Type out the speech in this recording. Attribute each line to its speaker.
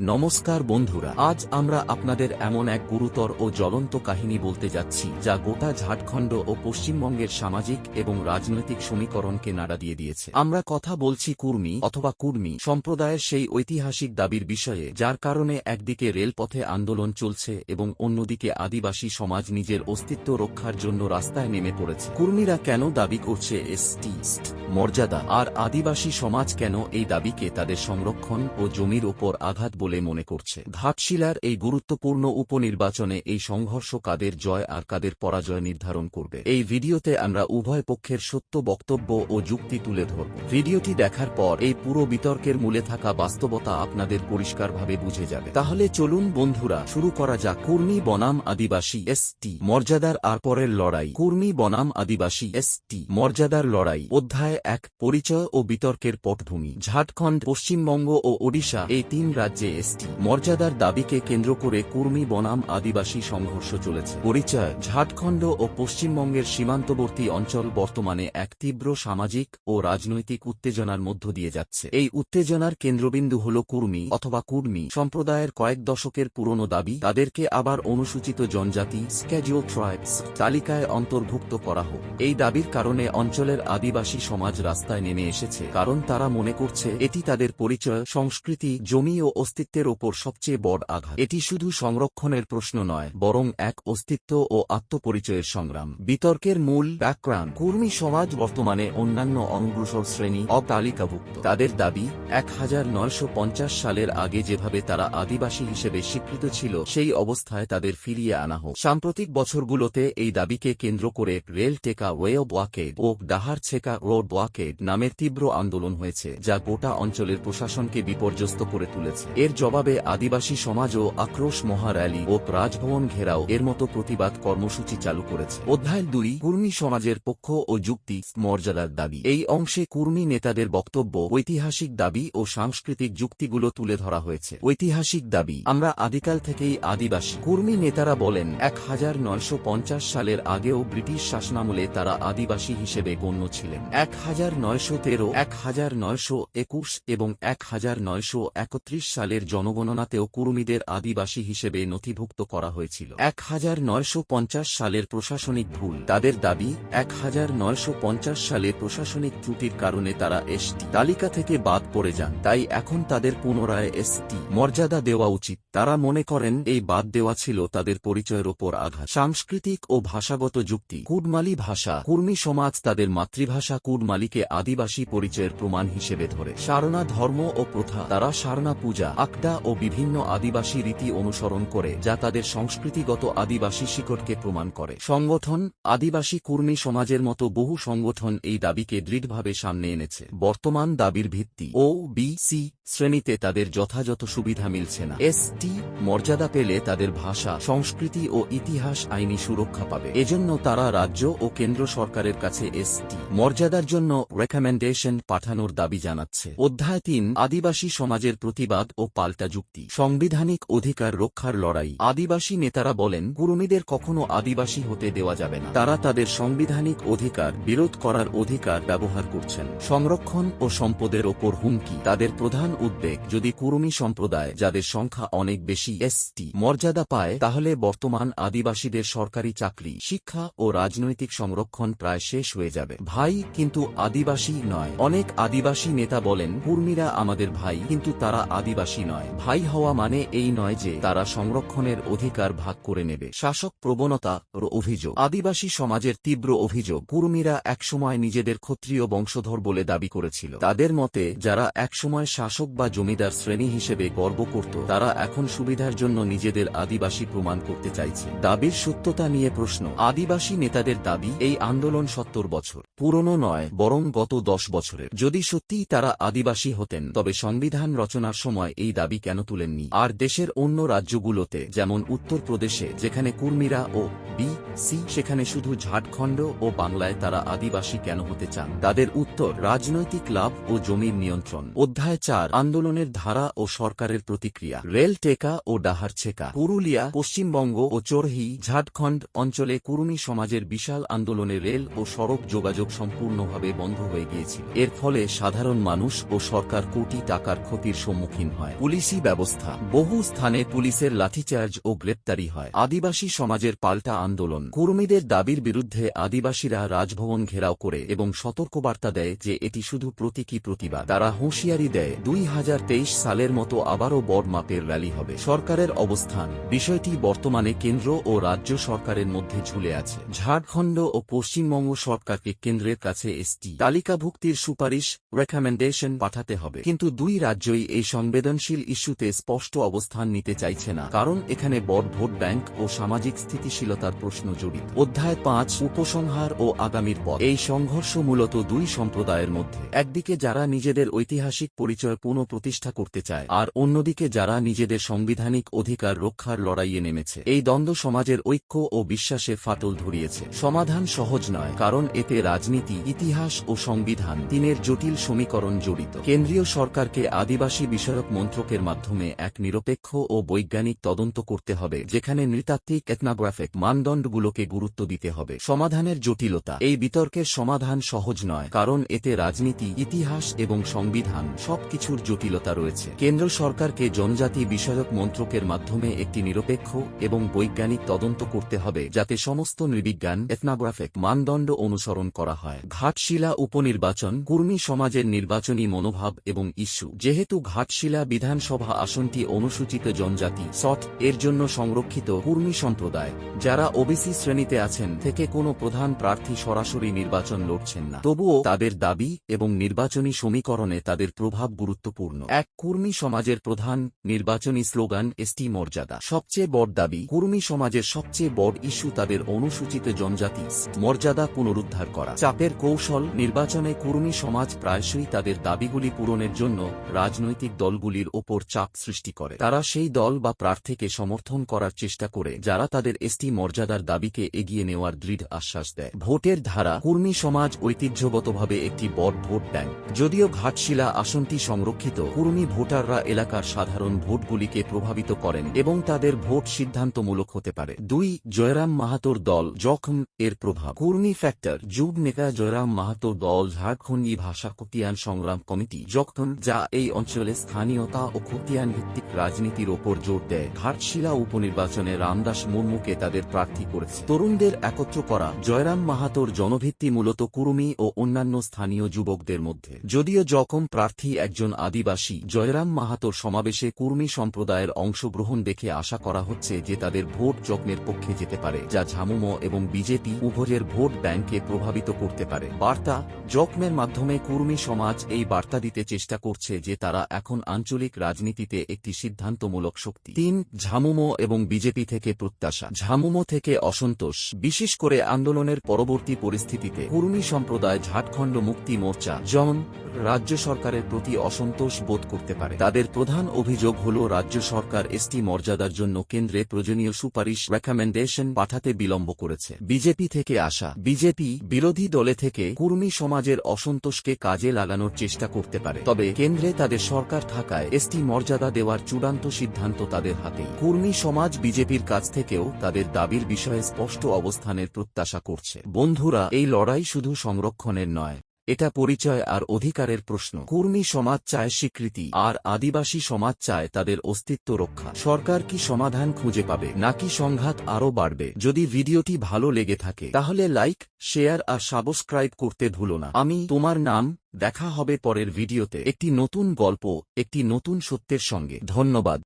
Speaker 1: নমস্কার বন্ধুরা, আজ আমরা আপনাদের এমন এক গুরুতর ও জ্বলন্ত কাহিনী বলতে যাচ্ছি, যা গোটা ঝাড়খণ্ড ও পশ্চিমবঙ্গের সামাজিক এবং রাজনৈতিক সমীকরণকে নাড়া দিয়ে দিয়েছে। আমরা কথা বলছি কুর্মি অথবা কুর্মি সম্প্রদায়ের সেই ঐতিহাসিক দাবির বিষয়ে, যার কারণে একদিকে রেলপথে আন্দোলন চলছে এবং অন্যদিকে আদিবাসী সমাজ নিজের অস্তিত্ব রক্ষার জন্য রাস্তায় নেমে পড়েছে। কুর্মীরা কেন দাবি করছে এসটি মর্যাদা আর আদিবাসী সমাজ কেন এই দাবিকে তাদের সংরক্ষণ ও জমির ওপর আঘাত বলে মনে করছে? ঘাটশিলার এই গুরুত্বপূর্ণ উপনির্বাচনে এই সংঘর্ষ কাদের জয় আর কাদের পরাজয় নির্ধারণ করবে? এই ভিডিওতে আমরা উভয় পক্ষের সত্য বক্তব্য ও যুক্তি তুলে ধরব। ভিডিওটি দেখার পর এই পুরো বিতর্কের মূলে থাকা বাস্তবতা আপনাদের পরিষ্কারভাবে বুঝে যাবে। তাহলে চলুন বন্ধুরা, শুরু করা যাক। কুর্মি বনাম আদিবাসী এসটি মর্যাদার আর পরের লড়াই। কুর্মি বনাম আদিবাসী এসটি মর্যাদার লড়াই। অধ্যায় এক পরিচয় ও বিতর্কের পটভূমি। ঝাড়খণ্ড, পশ্চিমবঙ্গ ও ওড়িশা এই তিন রাজ্যে এসটি মর্যাদার দাবিকে কেন্দ্র করে কুর্মি বনাম আদিবাসী সংঘর্ষ চলেছে। পরিচয়, ঝাড়খণ্ড ও পশ্চিমবঙ্গের সীমান্তবর্তী অঞ্চল বর্তমানে এক তীব্র সামাজিক ও রাজনৈতিক উত্তেজনার মধ্য দিয়ে যাচ্ছে। এই উত্তেজনার কেন্দ্রবিন্দু হল কুর্মি অথবা কুর্মী। সম্প্রদায়ের কয়েক দশকের পুরনো দাবি, তাদেরকে আবার অনুসূচিত জনজাতি স্ক্যাজুয়াল ট্রাইবস তালিকায় অন্তর্ভুক্ত করা হোক। এই দাবির কারণে অঞ্চলের আদিবাসী সমাজ রাস্তায় নেমে এসেছে, কারণ তারা মনে করছে এটি তাদের পরিচয়, সংস্কৃতি, জমি ও অস্তিত্বের ওপর সবচেয়ে বড় আঘাত। এটি শুধু সংরক্ষণের প্রশ্ন নয়, বরং এক অস্তিত্ব ও আত্মপরিচয়ের সংগ্রাম। বিতর্কের মূল ব্যাকগ্রাউন্ড, কুর্মী সমাজ বর্তমানে অন্যান্য অনগ্রসর শ্রেণি অতালিকাভুক্ত। তাদের দাবি, এক হাজার নয়শো পঞ্চাশ সালের আগে যেভাবে তারা আদিবাসী হিসেবে স্বীকৃত ছিল, সেই অবস্থায় তাদের ফিরিয়ে আনা হোক। সাম্প্রতিক বছরগুলোতে এই দাবিকে কেন্দ্র করে রেল টেকা, ওয়ে ওয়াকেড ও ডাহার ছেকা রোড ওয়াকেড নামের তীব্র আন্দোলন হয়েছে, যা গোটা অঞ্চলের প্রশাসনকে বিপর্যস্ত করে তুলেছে। এর জবাবে আদিবাসী সমাজও আক্রোশ মহার্যালি ও রাজভবন ঘেরাও এর মতো প্রতিবাদ কর্মসূচি চালু করেছে। অধ্যায় দুই, কুর্মী সমাজের পক্ষ ও যুক্তি, মর্যাদার দাবি। এই অংশে কুর্মী নেতাদের বক্তব্য, ঐতিহাসিক দাবি ও সাংস্কৃতিক যুক্তিগুলো তুলে ধরা হয়েছে। ঐতিহাসিক দাবি, আমরা আদিকাল থেকেই আদিবাসী। কুর্মী নেতারা বলেন, এক হাজার নয়শো পঞ্চাশ সালের আগেও ব্রিটিশ শাসনামলে তারা আদিবাসী হিসেবে গণ্য ছিলেন। এক হাজার নয়শো তেরো, এক হাজার নয়শো একুশ এবং এক হাজার নয়শো একত্রিশ সালের জনগণনাতেও কুর্মীদের আদিবাসী হিসেবে নথিভুক্ত করা হয়েছিল। এক হাজার নয়শো পঞ্চাশ সালের প্রশাসনিক ভুল। তাদের দাবি, এক হাজার নয়শো পঞ্চাশ সালে প্রশাসনিক ত্রুটির কারণে তারা এসটি তালিকা থেকে বাদ পড়ে যান। তাই এখন তাদের পুনরায় এসটি মর্যাদা দেওয়া উচিত। তারা মনে করেন, এই বাদ দেওয়া ছিল তাদের পরিচয়ের ওপর আঘাত। সাংস্কৃতিক ও ভাষাগত যুক্তি। কুডমালি ভাষা, কুর্মী সমাজ তাদের মাতৃভাষা কুডমালিকে আদিবাসী পরিচয়ের প্রমাণ হিসেবে ধরে। সারনা ধর্ম ও প্রথা তারা সারনা পূজা আকটা ও বিভিন্ন আদিবাসী রীতি অনুসরণ করে, যা তাদের সংস্কৃতিগত আদিবাসী শিকড়কে প্রমাণ করে। সংগঠন, আদিবাসী কুর্মী সমাজের মতো বহু সংগঠন এই দাবিকে দৃঢ়ভাবে সামনে এনেছে। বর্তমান দাবির ভিত্তি ও বি সি শ্রেণীতে তাদের যথাযথ সুবিধা মিলছে না। এসটি মর্যাদা পেলে তাদের ভাষা, সংস্কৃতি ও ইতিহাস আইনি সুরক্ষা পাবে। এজন্য তারা রাজ্য ও কেন্দ্র সরকারের কাছে এসটি মর্যাদার জন্য রেকমেন্ডেশন পাঠানোর দাবি জানাচ্ছে। অধ্যায় তিন, আদিবাসী সমাজের প্রতিবাদ ও পাল্টা যুক্তি। সাংবিধানিক অধিকার রক্ষার লড়াই। আদিবাসী নেতারা বলেন কুরুমিদের কখনো আদিবাসী হতে দেওয়া যাবে না। তারা তাদের সাংবিধানিক অধিকার, বিরোধ করার অধিকার ব্যবহার করছেন। সংরক্ষণ ও সম্পদের ওপর হুমকি। তাদের প্রধান উদ্বেগ, যদি কুরুমি সম্প্রদায়, যাদের সংখ্যা অনেক বেশি এসটি মর্যাদা পায়, তাহলে বর্তমান আদিবাসীদের সরকারি চাকরি, শিক্ষা ও রাজনৈতিক সংরক্ষণ প্রায় শেষ হয়ে যাবে। ভাই, কিন্তু আদিবাসী নয়। অনেক আদিবাসী নেতা বলেন, কুর্মীরা আমাদের ভাই। কিন্তু তারা আদিবাসী নয়। ভাই হওয়া মানে এই নয় যে তারা সংরক্ষণের অধিকার ভাগ করে নেবে। শাসক প্রবণতা অভিযোগ। আদিবাসী সমাজের তীব্র অভিযোগ, কুর্মীরা একসময় নিজেদের ক্ষত্রিয় বংশধর বলে দাবি করেছিল। তাদের মতে, যারা একসময় শাসক বা জমিদার শ্রেণি হিসেবে গর্ব করত, তারা এখন সুবিধার জন্য নিজেদের আদিবাসী প্রমাণ করতে চাইছে। দাবির সত্যতা নিয়ে প্রশ্ন। আদিবাসী নেতাদের দাবি, এই আন্দোলন সত্তর বছর। পুরনো নয় বরং গত দশ বছরের। যদি সত্যিই তারা আদিবাসী হতেন, তবে সংবিধান রচনার সময় এই দাবি কেন তুলেননি? আর দেশের অন্য রাজ্যগুলোতে, যেমন উত্তরপ্রদেশে যেখানে কুর্মীরা ও বি, সি, সেখানে শুধু ঝাড়খণ্ড ও বাংলায় তারা আদিবাসী কেন হতে চান? তাদের উত্তর, রাজনৈতিক লাভ ও জমির নিয়ন্ত্রণ। অধ্যায় চার, আন্দোলনের ধারা ও সরকারের প্রতিক্রিয়া। রেল টেকা ও ডাহার ছেকা। পুরুলিয়া, পশ্চিমবঙ্গ ও চরহি, ঝাড়খণ্ড অঞ্চলে কুরুমি সমাজের বিশাল আন্দোলনে রেল ও সড়ক যোগাযোগ সম্পূর্ণভাবে বন্ধ হয়ে গিয়েছিল। এর ফলে সাধারণ মানুষ ও সরকার কোটি টাকার ক্ষতির সম্মুখীন হয়। পুলিশি ব্যবস্থা। বহু স্থানে পুলিশের লাঠিচার্জ ও গ্রেপ্তারি হয়। আদিবাসী সমাজের পাল্টা আন্দোলন। কর্মীদের দাবির বিরুদ্ধে আদিবাসীরা রাজভবন ঘেরাও করে এবং সতর্কবার্তা দেয় যে এটি শুধু প্রতীকী প্রতিবাদ। তারা হুঁশিয়ারি দেয়, দুই হাজার তেইশ সালের মতো আবারও বড় মাপের র্যালি হবে। সরকারের অবস্থান। বিষয়টি বর্তমানে কেন্দ্র ও রাজ্য সরকারের মধ্যে ঝুলে আছে। ঝাড়খণ্ড ও পশ্চিমবঙ্গ সরকারকে কেন্দ্রের কাছে এসটি তালিকাভুক্তির সুপারিশ রেকমেন্ডেশন পাঠাতে হবে। কিন্তু দুই রাজ্যই এই সংবেদনশীল ইস্যুতে স্পষ্ট অবস্থান নিতে চাইছে না, কারণ এখানে বড় ভোট ব্যাংক ও সামাজিক স্থিতিশীলতার প্রশ্ন জড়িত। অধ্যায় পাঁচ, উপসংহার ও আগামীর পথ। এই সংঘর্ষ মূলত দুই সম্প্রদায়ের মধ্যে, একদিকে যারা নিজেদের ঐতিহাসিক পরিচয় পুনঃপ্রতিষ্ঠা করতে চায়, আর অন্যদিকে যারা নিজেদের সাংবিধানিক অধিকার রক্ষার লড়াইয়ে নেমেছে। এই দ্বন্দ্ব সমাজের ঐক্য ও বিশ্বাসে ফাটল ধরিয়েছে। সমাধান সহজ নয়, কারণ এতে রাজনীতি, ইতিহাস ও সংবিধান তিনের জটিল সমীকরণ জড়িত। কেন্দ্রীয় সরকারকে আদিবাসী বিষয়ক মন্ত্রকের মাধ্যমে এক নিরপেক্ষ ও বৈজ্ঞানিক তদন্ত করতে হবে, যেখানে নৃতাত্ত্বিক এথনোগ্রাফিক মানদণ্ডগুলোকে গুরুত্ব দিতে হবে। সমাধানের জটিলতা, এই বিতর্কের সমাধান সহজ নয়, কারণ এতে রাজনীতি, ইতিহাস এবং সংবিধান সবকিছুর জটিলতা রয়েছে। কেন্দ্র সরকারকে জনজাতি বিষয়ক মন্ত্রকের মাধ্যমে একটি নিরপেক্ষ এবং বৈজ্ঞানিক তদন্ত করতে হবে, যাতে সমস্ত নৃবিজ্ঞান এথনোগ্রাফিক মানদণ্ড অনুসরণ করা হয়। ঘাটশিলা উপনির্বাচন, কুর্মী সমাজের নির্বাচনী মনোভাব এবং ইস্যু। যেহেতু ঘাটশিলা বিধানসভা আসনটি অনুসূচিত জনজাতি, সট, এর জন্য সংরক্ষিত কুর্মী সম্প্রদায়, যারা ওবিসি শ্রেণীতে আছেন থেকে কোনো প্রধান প্রার্থী সরাসরি নির্বাচন লড়ছেন না। তবুও তাদের দাবি এবং নির্বাচনী সমীকরণে তাদের প্রভাব গুরুত্বপূর্ণ। এক কুর্মী সমাজের প্রধান নির্বাচনী স্লোগান, এসটি মর্যাদা। সবচেয়ে বড় দাবি, কুর্মী সমাজের সবচেয়ে বড় ইস্যু তাদের অনুসূচিত জনজাতি, মর্যাদা পুনরুদ্ধার করা। চাপের কৌশল নির্বাচনে কুর্মী সমাজ প্রায়শই তাদের দাবিগুলি পূরণের জন্য রাজনৈতিক দলগুলির ওপর চাপ সৃষ্টি করে। তারা সেই দল বা প্রার্থীকে সমর্থন করার চেষ্টা করে, যারা তাদের এসটি মর্যাদার দাবিকে এগিয়ে নেওয়ার দৃঢ় আশ্বাস দেয়। ভোটের ধারা কুর্মী সমাজ ঐতিহ্যগতভাবে একটি বড় ভোট ব্যাংক। যদিও ঘাটশিলা আসনটি সংরক্ষিত, কুর্মী ভোটাররা এলাকার সাধারণ ভোটগুলিকে প্রভাবিত করেন এবং তাদের ভোট সিদ্ধান্তমূলক হতে পারে। দুই, জয়রাম মাহাতোর দল জখম এর প্রভাব। কুর্মী ফ্যাক্টর যুগ নেতা জয়রাম মাহাতোর দল ঝাড়খণ্ডী ভাষা খতিয়ান সংগ্রাম কমিটি যখন যা এই অঞ্চলে স্থানীয়তা ও খতিয়ান ভিত্তিক রাজনীতির ওপর জোর দেয়, ঘাটশিলা উপনির্বাচনে রামদাস মুর্মুকে তাদের প্রার্থী করেছে। তরুণদের একত্র করা, জয়রাম মাহাতোর জনভিত্তি মূলত কুর্মী ও অন্যান্য স্থানীয় যুবকদের মধ্যে। যদিও জখম প্রার্থী একজন আদিবাসী, জয়রাম মাহাতোর সমাবেশে কুর্মী সম্প্রদায়ের অংশগ্রহণ দেখে আশা করা হচ্ছে যে তাদের ভোট যজ্ঞের পক্ষে যেতে পারে, যা ঝামুমো এবং বিজেপি উভয়ের ভোট ব্যাংকে প্রভাবিত করতে পারে। বার্তা জকমের মাধ্যমে কুর্মী সমাজ এই বার্তা দিতে চেষ্টা করছে যে তারা এখন আঞ্চলিক রাজনীতিতে একটি সিদ্ধান্তমূলক শক্তি। তিন, ঝামুমো এবং বিজেপি থেকে প্রত্যাশা। ঝামুমো থেকে অসন্তোষ। বিশেষ করে আন্দোলনের পরবর্তী পরিস্থিতিতে কুর্মী সম্প্রদায় ঝাড়খণ্ড মুক্তি মোর্চা যেমন রাজ্য সরকারের প্রতি অসন্তোষ বোধ করতে পারে। তাদের প্রধান অভিযোগ হল, রাজ্য সরকার এসটি মর্যাদার জন্য কেন্দ্রে প্রয়োজনীয় সুপারিশ রেকমেন্ডেশন পাঠাতে বিলম্ব করেছে। বিজেপি থেকে আসা বিজেপি বিরোধী দলে থেকে কুর্মী সমাজের অসন্তোষকে কাজে লাগানোর চেষ্টা করতে পারে। তবে কেন্দ্রে তাদের সরকার থাকায় এসটি মর্যাদা দেওয়ার চূড়ান্ত সিদ্ধান্ত তাদের হাতেই। কুর্মী সমাজ বিজেপির কাছ থেকেও তাদের দাবির বিষয়ে স্পষ্ট অবস্থানের প্রত্যাশা করছে। বন্ধুরা, এই লড়াই শুধু সংরক্ষণের নয় এটা পরিচয় আর অধিকারের প্রশ্ন। কুর্মী সমাজ চায় স্বীকৃতি, আর আদিবাসী সমাজ চায় তাদের অস্তিত্ব রক্ষা। সরকার কি সমাধান খুঁজে পাবে, নাকি সংঘাত আরও বাড়বে? যদি ভিডিওটি ভালো লেগে থাকে, তাহলে লাইক, শেয়ার আর সাবস্ক্রাইব করতে ভুলো না। আমি তোমার নাম, দেখা হবে পরের ভিডিওতে। একটি নতুন গল্প, একটি নতুন সত্যের সঙ্গে। ধন্যবাদ।